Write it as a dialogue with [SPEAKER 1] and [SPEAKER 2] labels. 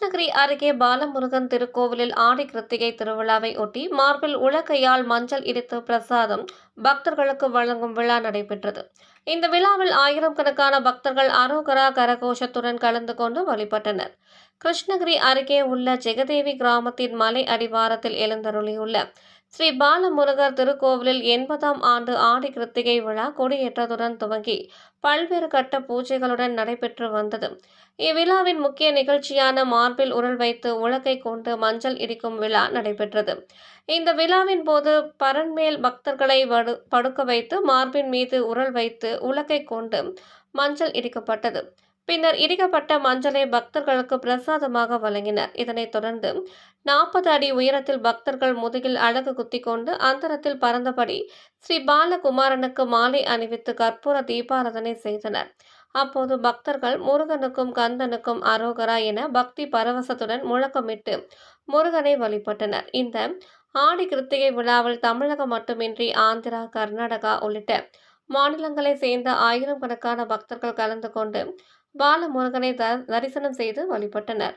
[SPEAKER 1] கிருஷ்ணகிரி அருகே பாலமுருகன் திருக்கோவிலில் ஆடி கிருத்திகை திருவிழாவை ஒட்டி மார்பில் உலக்கையால் மஞ்சள் இடித்து பிரசாதம் பக்தர்களுக்கு வழங்கும் விழா நடைபெற்றது. இந்த விழாவில் ஆயிரம் கணக்கான பக்தர்கள் அரோகரா கரகோஷத்துடன் கலந்து கொண்டு வழிபட்டனர். கிருஷ்ணகிரி அருகே உள்ள ஜெகதேவி கிராமத்தின் மலை அடிவாரத்தில் எழுந்தருளியுள்ள ஸ்ரீ பாலமுருகர் திருக்கோவிலில் எண்பதாம் ஆண்டு ஆடி கிருத்திகை விழா கொடியேற்றத்துடன் துவங்கி பல்வேறு கட்ட பூஜைகளுடன் நடைபெற்று வந்தது. இவ்விழாவின் முக்கிய நிகழ்ச்சியான மார்பில் உருள் வைத்து உலக்கை கொண்டு மஞ்சள் இடிக்கும் விழா நடைபெற்றது. இந்த விழாவின் போது பரன்மேல் பக்தர்களை வடு படுக்க வைத்து மார்பின் மீது உரல் வைத்து உலக்கை கொண்டு மஞ்சள் இடிக்கப்பட்டது. பின்னர் இடிக்கப்பட்ட மஞ்சளை பக்தர்களுக்கு பிரசாதமாக வழங்கினர். இதனைத் தொடர்ந்து நாற்பது அடி உயரத்தில் பக்தர்கள் முதுகில் அழகு குத்தி கொண்டு அந்தரத்தில் பறந்தபடி ஸ்ரீ பாலகுமாரனுக்கு மாலை அணிவித்து கற்பூர தீபாராதனை செய்தனர். அப்போது பக்தர்கள் முருகனுக்கும் கந்தனுக்கும் அரோகரா என பக்தி பரவசத்துடன் முழக்கமிட்டு முருகனை வழிபட்டனர். இந்த ஆடி கிருத்திகை விழாவில் தமிழகம் மட்டுமின்றி ஆந்திரா கர்நாடகா உள்ளிட்ட மாநிலங்களை சேர்ந்த ஆயிரம் கணக்கான பக்தர்கள் கலந்து கொண்டு பாலமுருகனை த தரிசனம் செய்து வழிபட்டனர்.